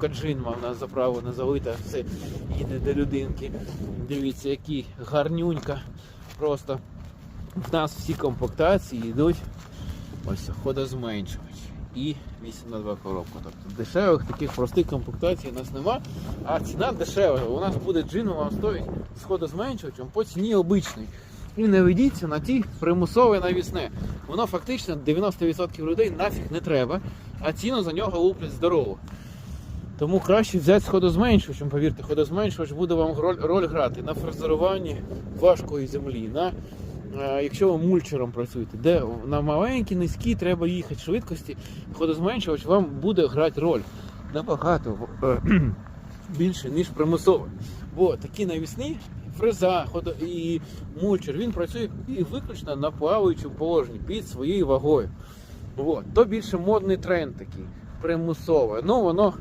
Каджинма в нас заправлена, залита, все їде до людинки. Дивіться, який гарнюнька. Просто в нас всі комплектації йдуть ось ходозменшувач і 8 на 2 коробка. Тобто дешевих таких простих комплектацій у нас нема, а ціна дешева. У нас буде джин вам стоїть з ходозменшувачем по ціні обичної. І не ведіться на ті примусове навісне. Воно фактично 90% людей нафіг не треба, а ціну за нього луплять здорову. Тому краще взяти ходозменшувачем, повірте, ходозменшувач буде вам роль, роль грати на фрезеруванні важкої землі, на, е, якщо ви мульчером працюєте, де на маленькій, низькій треба їхати швидкості, ходозменшувач вам буде грати роль набагато е, більше, ніж примусово. Бо такі навісні фреза і мульчер, він працює і виключно на плаваючому положенні під своєю вагою. От. То більше модний тренд такий, примусове. Ну воно